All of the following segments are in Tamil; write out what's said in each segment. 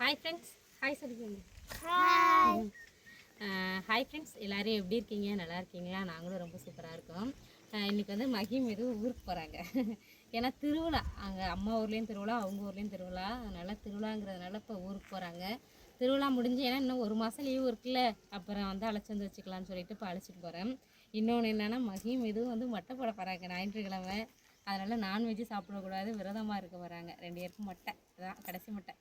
ஹாய் ஃப்ரெண்ட்ஸ் ஹாய் சொல்லிக்கோங்க ஹாய் ஃப்ரெண்ட்ஸ் எல்லாரும் எப்படி இருக்கீங்க? நல்லா இருக்கீங்களா? நாங்களும் ரொம்ப சூப்பராக இருக்கோம். அஹ் இன்னைக்கு வந்து மகிம் எதுவும் ஊருக்கு போகிறாங்க ஏன்னா திருவிழா. அங்கே அம்மா ஊர்லேயும் திருவிழா அவங்க ஊர்லேயும் திருவிழா. அதனால் திருவிழாங்கிறதுனால இப்போ ஊருக்கு போகிறாங்க திருவிழா முடிஞ்சு ஏன்னா இன்னும் ஒரு மாதம் லீவு இருக்குல்ல. அப்புறம் வந்து அழைச்சி வந்து வச்சுக்கலாம்னு சொல்லிட்டு இப்போ அழைச்சிட்டு போகிறேன் இன்னொன்று என்னென்னா மகிம் எதுவும் வந்து மட்டை போட போகிறாங்க ஞாயிற்றுக்கிழமை. அதனால் நான்வெஜ்ஜு சாப்பிடக்கூடாது. விரதமாக இருக்க வராங்க ரெண்டு பேருக்கும் மட்டை. அதான் கடைசி மட்டை.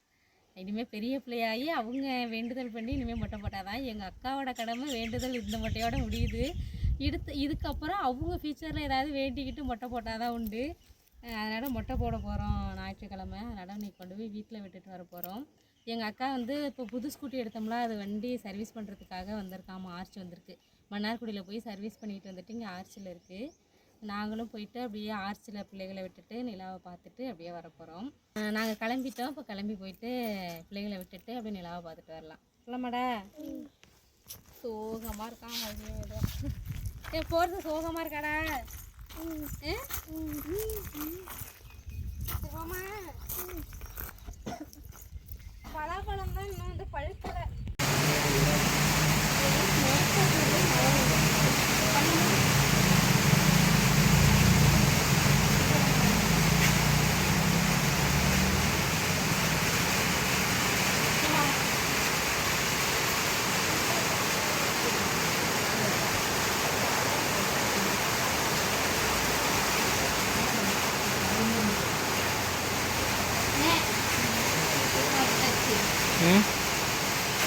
இனிமேல் பெரிய பிள்ளையாகி அவங்க வேண்டுதல் பண்ணி இனிமேல் மொட்டை போட்டாதான். எங்கள் அக்காவோட கடமை வேண்டுதல் இந்த மொட்டையோட முடியுது. எடுத்து இதுக்கப்புறம் அவங்க ஃபியூச்சரில் ஏதாவது வேண்டிக்கிட்டு மொட்டை போட்டால் தான் உண்டு அதனால் மொட்டை போட போகிறோம் ஞாயிற்றுக்கிழமை. அதனால் இன்னைக்கு கொண்டு போய் வீட்டில் விட்டுட்டு வர போகிறோம் எங்கள் அக்கா வந்து இப்போ புது ஸ்கூட்டி எடுத்தோம்ல அது வண்டி சர்வீஸ் பண்ணுறதுக்காக வந்திருக்காம ஆர்ச் வந்திருக்கு. மன்னார்குடியில் போய் சர்வீஸ் பண்ணிட்டு வந்துட்டு இங்கே ஆர்ச்சில் இருக்குது நாங்களும் போயிட்டு அப்படியே ஆர்ச்சில் பிள்ளைகளை விட்டுட்டு நிலாவை பார்த்துட்டு அப்படியே வரப்போகிறோம் நாங்கள் கிளம்பிட்டோம். இப்போ கிளம்பி போயிட்டு பிள்ளைகளை விட்டுட்டு அப்படியே நிலாவை பார்த்துட்டு வரலாம். சொல்லமாடா? சோகமாக இருக்கான் மதியம் ஏ போகிறது சோகமாக இருக்காடா? சோகமா? பலாப்பழம் தான் இன்னும் வந்து பழுக்கலை ம்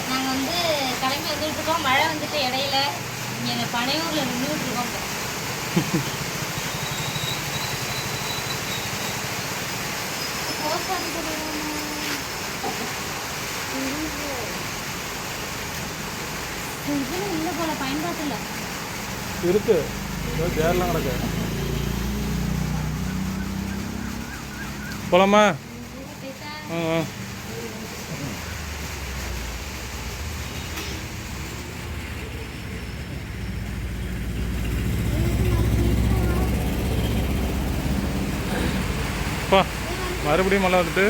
நாங்கள் வந்து வந்துட்டு இருக்கோம் மழை வந்துட்டு இடையில இங்கே இந்த பனையூரில் நின்றுட்டு இருக்கோம். இல்லை போல பயன்பாட்டில் இருக்கு சேர்லாம் கிடக்கு போலாமா ஆ ஆ. அப்பா மறுபடியும் மழை வந்துட்டு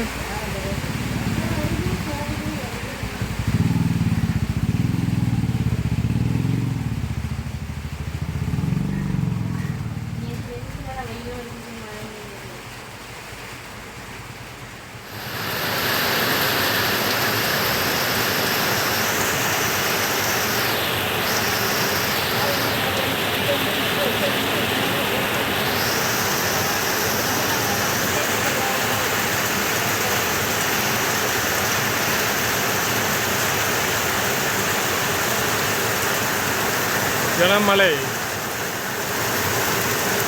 கனமழை.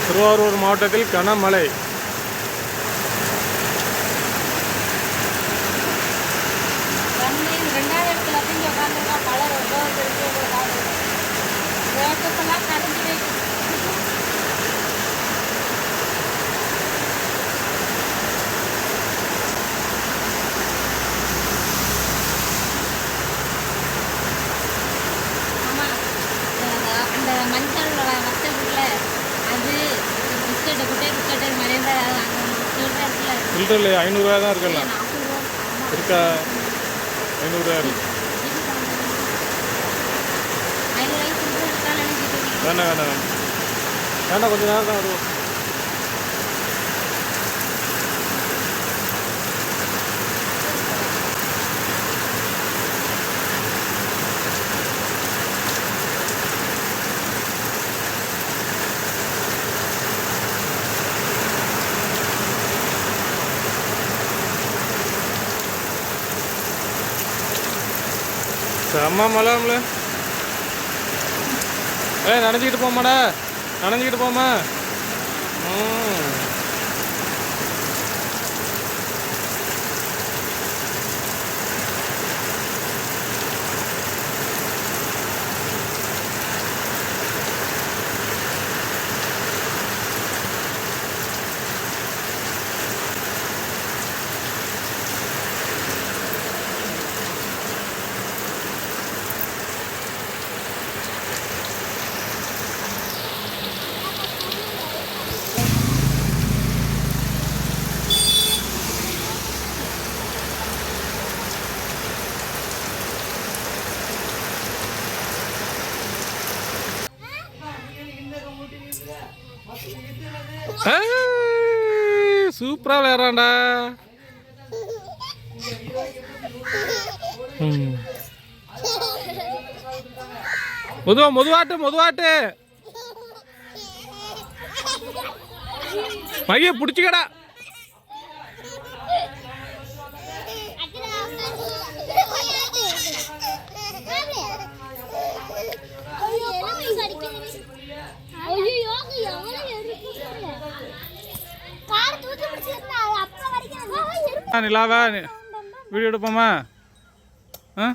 திருவாரூர் மாவட்டத்தில் கனமழை. ரெண்டு ரொம்ப ஃபில்டரில் ஐநூறுரூவா தான் இருக்குல்ல. இருக்கா? ஐநூறுரூவா இருக்கு. வேண்டாம் வேண்டாம் வேண்டாம். வேண்டாம் கொஞ்சம் நேரம் தான் வருவோம். செம்ம மலாமல ஏ நனைஞ்சிக்கிட்டு போமாடா நனைஞ்சிக்கிட்டு போமா ம். சூப்பராக விளையாடுறான்டா. மெதுவா மெதுவாட்டு மெதுவாட்டு. மைய பிடிச்சிக்கடா. நிலாவா வீடியோ எடுப்போமா? ஆ?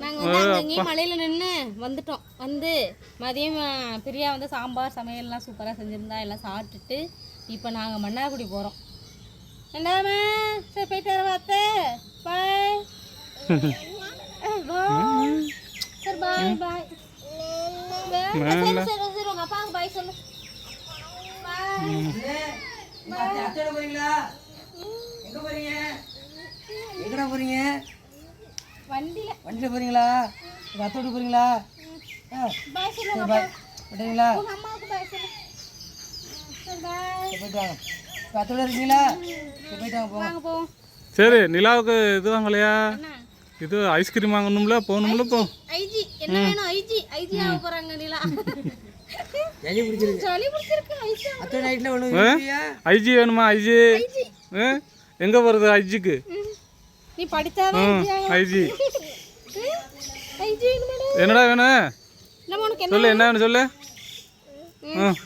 நாங்கள் வந்து அங்கேயும் மலையில் நின்று வந்துட்டோம். வந்து மதியம் பிரியா வந்து சாம்பார் சமையல்லாம் சூப்பராக செஞ்சுருந்தா எல்லாம் சாப்பிட்டுட்டு இப்போ நாங்கள் மன்னார்குடி போகிறோம் என்னம்மா சரி போயிட்டு வர வார்த்தை பாய் பாய் சரி பாய் பாய் சரி சரி சரி உங்கள் அப்பாவுக்கு பாய் சொல்லு. பாய் எங்க போறீங்க? எங்கடா போறீங்க? வண்டியில். வண்டியில் போறீங்களா? உங்க அத்தோட போறீங்களா? விட்டுறீங்களா போயிட்டு வாங்க. அத்தோட இருக்கீங்களா? போயிட்டு வாங்க போங்க சரி நிலாவுக்கு இது வாங்கலையா? இது ஐஸ்கிரீம் வாங்கணும்ல போகணும்ல போ. ஐஜி என்ன வேணும்? ஐஜி ஐஜி ஆக போறாங்க நிலா. பிடிச்சிருக்கு. பிடிச்சிருக்கு ஐஜி ஐஜி வேணுமா ஐஜி. ஆ? எங்க போறது ஐஜிக்கு நீ படிச்சாதான் ஐஜி என்னடா வேணும் சொல்லு என்ன வேணும் சொல்லு வேணும்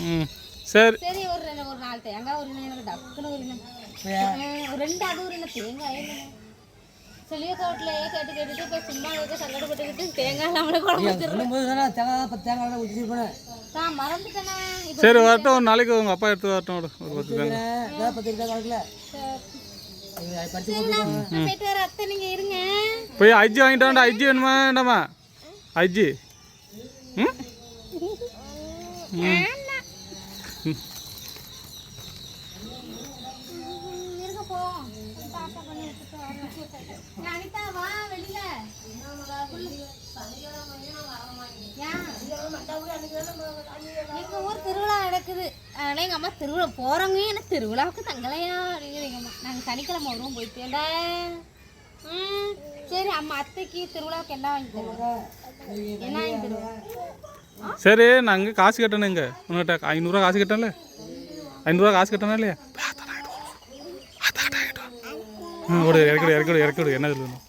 ம் சரி சரி ஒரு ரெண்டு ஒரு நாலு தேங்காய் ஒரு எனக்கு டக்குன்னு ஒரு ரெண்டு அது ஒரு தேங்காய் இல்லைங்க செளிய தோட்டில் கேட்டு கேட்டுட்டு இப்போ சும்மா சங்கடப்பட்டுக்கிட்டு தேங்காய் நம்மளை குழம்பு தேங்காய் தேங்காய் ஊற்றி போனேன் சரி வரட்டும் ஒரு நாளைக்கு உங்கள் அப்பா எடுத்து வரட்டும். ஒரு பத்து தேங்காய் போய் ஐஜி வாங்கிட்டு வாண்டா ஐஜி வேணுமா வேண்டாமா? ஐஜி. ம்? இருங்க போ தாத்தா பண்ணி விட்டுட்டு வரேன் அனிதா வா வெளியில ஏன்? எங்கள் ஊர் திருவிழா நடக்குது. ஆனால் எங்கள் அம்மா திருவிழா போகிறவங்க ஏன்னா திருவிழாவுக்கு தங்கலையா அப்படிங்கிற எங்கள் அம்மா. நாங்கள் சனிக்கிழமை வருவோம் போயிட்டு ஏண்டா? ம் சரி அம்மா அத்தைக்கு திருவிழாவுக்கு என்ன வாங்கி தருவோம் என்ன வாங்கி தருவோம் சரி நாங்கள் காசு கட்டணும் இங்கே. உன்கிட்ட ஐநூறுரூவா காசு கட்டணும்ல? ஐநூறுரூவா காசு கட்டணும் இல்லையா ஒரு விடு இறக்கிடு இறக்கிடு இறக்கிடு. என்ன சொல்லணும்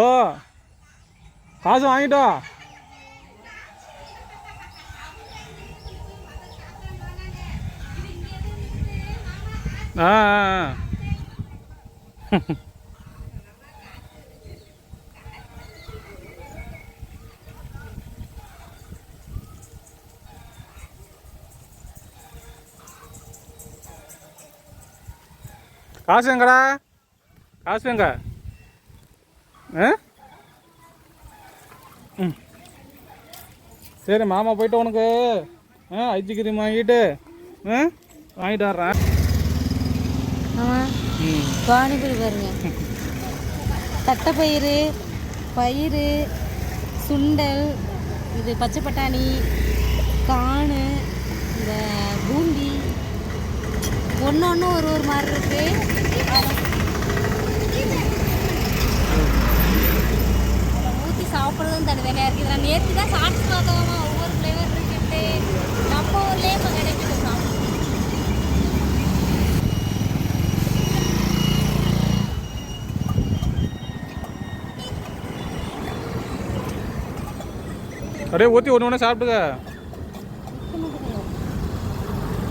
ஓ காசு வாங்கிட்டோ. ஆ ஆ, காசு எங்கடா? காசு எங்க? ம். சரி மாமா போயிட்டு உனக்கு ஆ ஐஜி கிரீம் வாங்கிட்டு ஆ வாங்கிட்டு வர்றேன். பானிபூரி பாருங்க. தட்டைப்பயிறு பயிறு சுண்டல் இது பச்சை பட்டாணி காணு இந்த பூந்தி. ஒன்று ஒன்று ஒரு ஒரு மாதிரி இருக்கு ஊற்றி சாப்பிட்றதும் தனி வேலையாக இருக்குது நான் நேற்று தான் சாப்பிட்டு பார்த்தோமா ஒவ்வொரு ஃப்ளேவர் இருக்குன்ட்டு நம்ம ஊர்லேயே இப்போ கிடைக்குது சாப்பிட்டு அப்படியே ஊற்றி ஒன்று ஒன்று சாப்பிட்டுக்க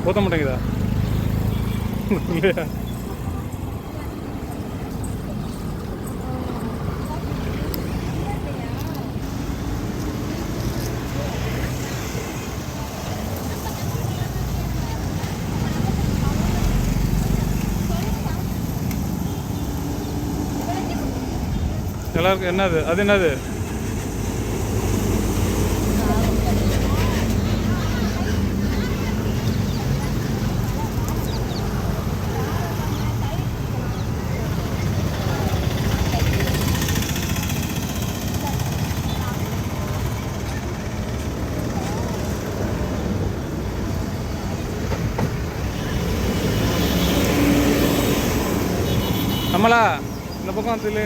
ஊற்ற மாட்டேங்குதா? இல்லையா எல்லாருக்கும் என்னது? அது என்னது? கமலா இந்த பக்கம் தில்லு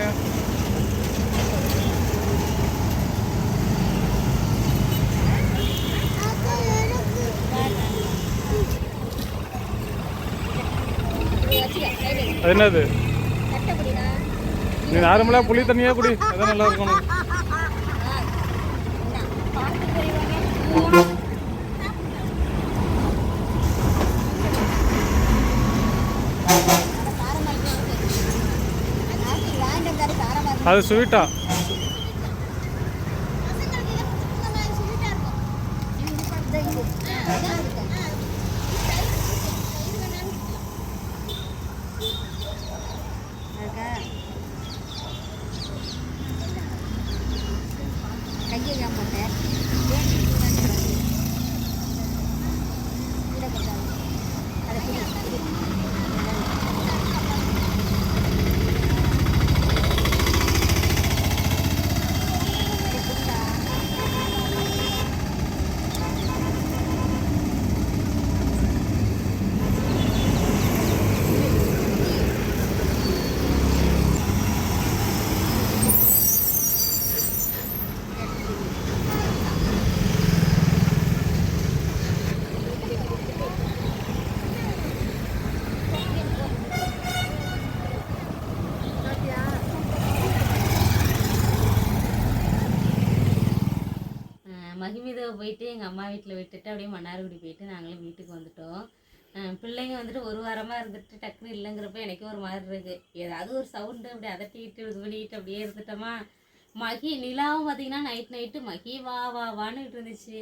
அது என்னது? நீ நார்மலாக புளி தண்ணியே குடி. அதான் நல்லா இருக்கும் உனக்கு. அது ஸ்வீட்டா? போயிட்டு எங்கள் அம்மா வீட்டில் விட்டுட்டு அப்படியே மன்னார்குடி போயிட்டு நாங்களும் வீட்டுக்கு வந்துட்டோம். பிள்ளைங்க வந்துட்டு ஒரு வாரமாக இருந்துட்டு டக்குன்னு இல்லைங்கிறப்ப எனக்கே ஒரு மாதிரி இருக்கு. ஏதாவது ஒரு சவுண்டு அப்படி அதட்டிட்டு இது பண்ணிக்கிட்டு அப்படியே இருந்துட்டோமா? மகி நிலாவும் பார்த்தீங்கன்னா நைட் நைட்டு மகி வா வா வான்னுட்டு இருந்துச்சு.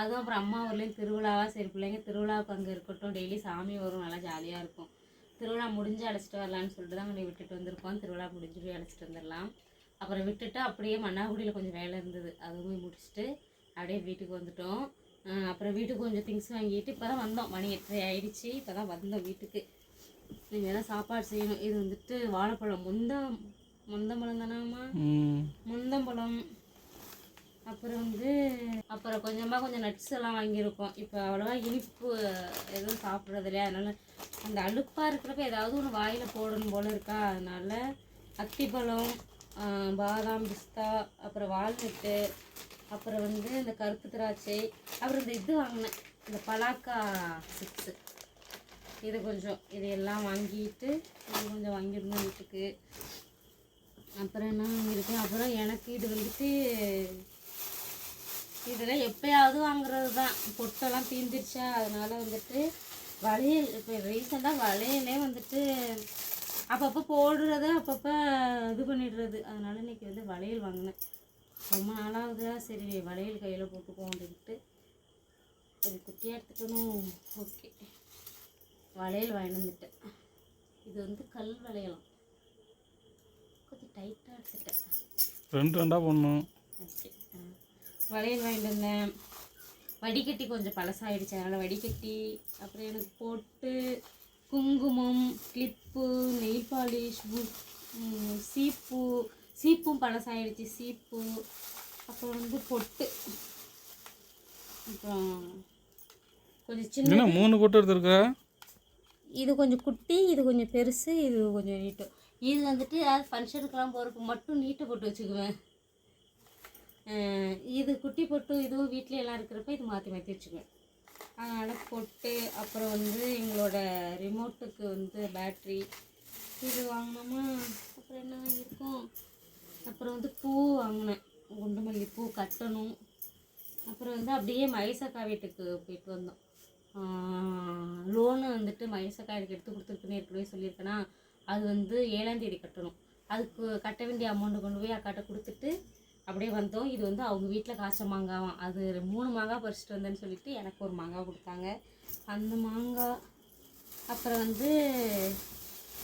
அதுவும் அப்புறம் அம்மா ஊர்லேயும் திருவிழாவா? சரி பிள்ளைங்க திருவிழாவுக்கு அங்கே இருக்கட்டும். டெய்லி சாமி வரும் நல்லா ஜாலியாக இருக்கும். திருவிழா முடிஞ்சு அழைச்சிட்டு வரலான்னு சொல்லிட்டு தான் கொஞ்சம் விட்டுட்டு வந்திருக்கோம். திருவிழா முடிஞ்சு போய் அழைச்சிட்டு வந்துடலாம் அப்புறம் விட்டுட்டு அப்படியே மன்னார்குடியில் கொஞ்சம் வேலை இருந்தது. அதுவும் முடிச்சுட்டு அப்படியே வீட்டுக்கு வந்துட்டோம். அப்புறம் வீட்டுக்கு கொஞ்சம் திங்ஸ் வாங்கிட்டு இப்போ தான் வந்தோம். மணி எட்டரை ஆயிடுச்சு. இப்போ தான் வந்தோம் வீட்டுக்கு. நீங்கள் தான் சாப்பாடு செய்யணும். இது வந்துட்டு வாழைப்பழம். முந்த முந்தம்பழம் தானாம்மா? ம். முந்தம்பழம். அப்புறம் வந்து அப்புறம் கொஞ்சமாக கொஞ்சம் நட்ஸ் எல்லாம் வாங்கியிருக்கோம். இப்போ அவ்வளோவா இனிப்பு எதுவும் சாப்பிட்றது இல்லையா? அதனால அந்த அலுப்பாக இருக்கிறப்ப ஏதாவது ஒன்று வாயில் போடணும் போல இருக்கா? அதனால அத்திப்பழம் பாதாம் பிஸ்தா அப்புறம் வால்நட்டு அப்புறம் வந்து இந்த கருப்பு திராட்சை அப்புறம் இந்த இது வாங்கினேன். இந்த பலாக்கா சிப்ஸு. இது கொஞ்சம் இது எல்லாம் வாங்கிட்டு இது கொஞ்சம் வாங்கியிருந்தோம் வீட்டுக்கு. அப்புறம் என்ன வாங்கியிருக்கேன்? அப்புறம் எனக்கு இது வந்துட்டு இதெல்லாம் எப்பயாவது வாங்குறது தான். பொட்டெல்லாம் தீந்துருச்சா? அதனால் வந்துட்டு வளையல் இப்போ ரீசெண்டாக வளையலே வந்துட்டு அப்பப்போ போடுறது அப்பப்போ இது பண்ணிடுறது. அதனால் இன்னைக்கு வந்து வளையல் வாங்கினேன். ரொம்ப நாளாகுதா? சரி வளையல் கையில் போட்டுக்குவோம் அப்படின்ட்டு சரி குட்டியாக எடுத்துக்கணும். ஓகே. வளையல் வாங்கிட்டு வந்துட்டேன். இது வந்து கல் வளையலாம் கொஞ்சம் டைட்டாக எடுத்துட்டேன். ரெண்டு ரெண்டாக போடணும். ஓகே. வளையல் வாங்கிட்டு வந்தேன். வடிகட்டி கொஞ்சம் பழசாயிடுச்சு. அதனால் வடிகட்டி அப்புறம் எனக்கு பொட்டு குங்குமம் கிளிப்பு நெயில் பாலிஷ் சீப்பு சீப்பும் பழசாயிடுச்சு சீப்பு அப்புறம் வந்து பொட்டு. அப்புறம் கொஞ்சம் சின்ன மூணு போட்டு எடுத்துருக்க? இது கொஞ்சம் குட்டி இது கொஞ்சம் பெருசு இது கொஞ்சம் நீட்டும் இது வந்துட்டு ஏதாவது ஃபங்க்ஷனுக்கெல்லாம் போகிறதுக்கு மட்டும் நீட்டை போட்டு வச்சுக்குவேன். இது குட்டி பொட்டு இதுவும் வீட்ல எல்லாம் இருக்கிறப்ப இது மாற்றி மாற்றி வச்சுக்குவேன். அதனால் பொட்டு அப்புறம் வந்து எங்களோட ரிமோட்டுக்கு வந்து பேட்ரி இது வாங்கினோமா? அப்புறம் என்ன வாங்கியிருக்கோம்? அப்புறம் வந்து பூ வாங்கினேன். குண்டுமல்லி பூ கட்டணும். அப்புறம் வந்து அப்படியே மகேசக்கா வீட்டுக்கு போயிட்டு வந்தோம். லோனு வந்துட்டு மகேசக்கா எனக்கு எடுத்து கொடுத்துருக்குன்னு ஏற்கனவே சொல்லியிருக்கேன்னா அது வந்து ஏழாந்தேதி கட்டணும். அதுக்கு கட்ட வேண்டிய அமௌண்ட்டு கொண்டு போய் அக்காட்ட கொடுத்துட்டு அப்படியே வந்தோம். இது வந்து அவங்க வீட்டில் காய்ச்ச மாங்காவாம். அது மூணு மாங்காய் பறிச்சிட்டு வந்தேன்னு சொல்லிட்டு எனக்கு ஒரு மாங்காய் கொடுத்தாங்க. அந்த மாங்காய் அப்புறம் வந்து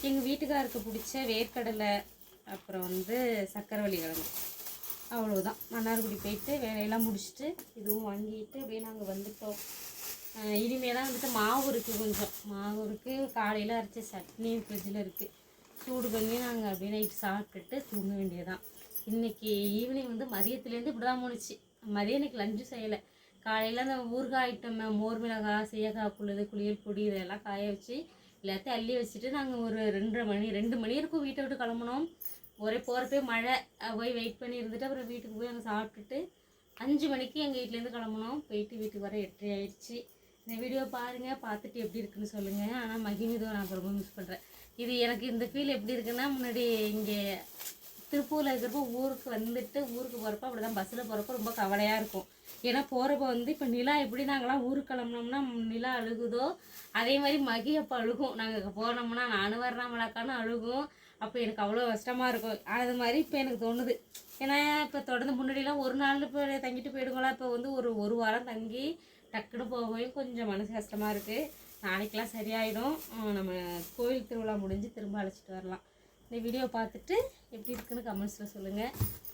எங்கள் வீட்டுக்காருக்கு பிடிச்ச வேர்க்கடலை அப்புறம் வந்து சக்கரவள்ளி கிழங்கு. அவ்வளோதான் மன்னார்குடி போயிட்டு வேலையெல்லாம் முடிச்சுட்டு இதுவும் வாங்கிட்டு அப்படியே நாங்கள் வந்துட்டோம். இனிமேலாம் வந்துட்டு மாவு இருக்குது கொஞ்சம். மாவு இருக்குது காலையில் அரைச்ச சட்னி ஃப்ரிட்ஜில் இருக்குது சூடு பண்ணி நாங்கள் அப்படியே நைட் சாப்பிட்டுட்டு தூங்க வேண்டியதான் இன்றைக்கி ஈவினிங் வந்து மதியத்துலேருந்து இப்படி தான் முடிச்சு மதியம் இன்னைக்கு லஞ்சு செய்யலை. காலையில் அந்த ஊறுகாய் ஐட்டம் மோர் மிளகாய் சீயக்காய் புழுது குளியல் பொடி இதெல்லாம் காய வச்சு எல்லாத்தையும் அள்ளி வச்சுட்டு நாங்கள் ஒரு ரெண்டரை மணி ரெண்டு மணி இருக்கும் வீட்டை விட்டு கிளம்புனோம். ஒரே போகிறப்பே மழை போய் வெயிட் பண்ணி இருந்துட்டு அப்புறம் வீட்டுக்கு போய் அங்கே சாப்பிட்டுட்டு அஞ்சு மணிக்கு எங்கள் வீட்டிலேருந்து கிளம்புனோம். போயிட்டு வீட்டுக்கு வர எட்டரை ஆயிடுச்சு. இந்த வீடியோ பாருங்கள் பார்த்துட்டு எப்படி இருக்குன்னு சொல்லுங்கள் ஆனால் மகிமிதோ நான் ரொம்ப மிஸ் பண்ணுறேன் இது எனக்கு இந்த ஃபீல் எப்படி இருக்குன்னா முன்னாடி இங்கே திருப்பூரில் இருக்கிறப்போ ஊருக்கு வந்துட்டு ஊருக்கு போகிறப்ப அப்படி தான் பஸ்ஸில் போகிறப்ப ரொம்ப கவலையாக இருக்கும். ஏன்னா போகிறப்ப வந்து இப்போ நிலா எப்படி நாங்களாம் ஊருக்கு கிளம்புனோம்னா நிலா அழுகுதோ அதே மாதிரி மகி அப்போ அழுகும். நாங்கள் போனோம்னா நானும் வர்றாமலாக்கான்னு அழுகும். அப்போ எனக்கு அவ்வளோ கஷ்டமாக இருக்கும். அது மாதிரி இப்போ எனக்கு தோணுது. ஏன்னா இப்போ தொடர்ந்து முன்னாடிலாம் ஒரு நாள் இப்போ தங்கிட்டு போயிடுங்களா இப்போ வந்து ஒரு ஒரு வாரம் தங்கி டக்குன்னு போகவே கொஞ்சம் மனசு கஷ்டமாக இருக்குது நாளைக்கெலாம் சரியாயிடும். நம்ம கோயில் திருவிழா முடிஞ்சு திரும்ப அழைச்சிட்டு வரலாம். இந்த வீடியோ பார்த்துட்டு எப்படி இருக்குன்னு கமெண்ட்ஸில் சொல்லுங்கள்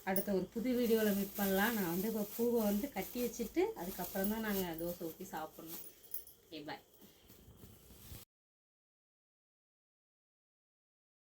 அடுத்த ஒரு புது வீடியோவில் மீட் பண்ணலாம். நான் வந்து இப்போ பூவை வந்து கட்டி வச்சுட்டு அதுக்கப்புறம் தான் நாங்கள் தோசை ஊற்றி சாப்பிட்ணும். Okay bye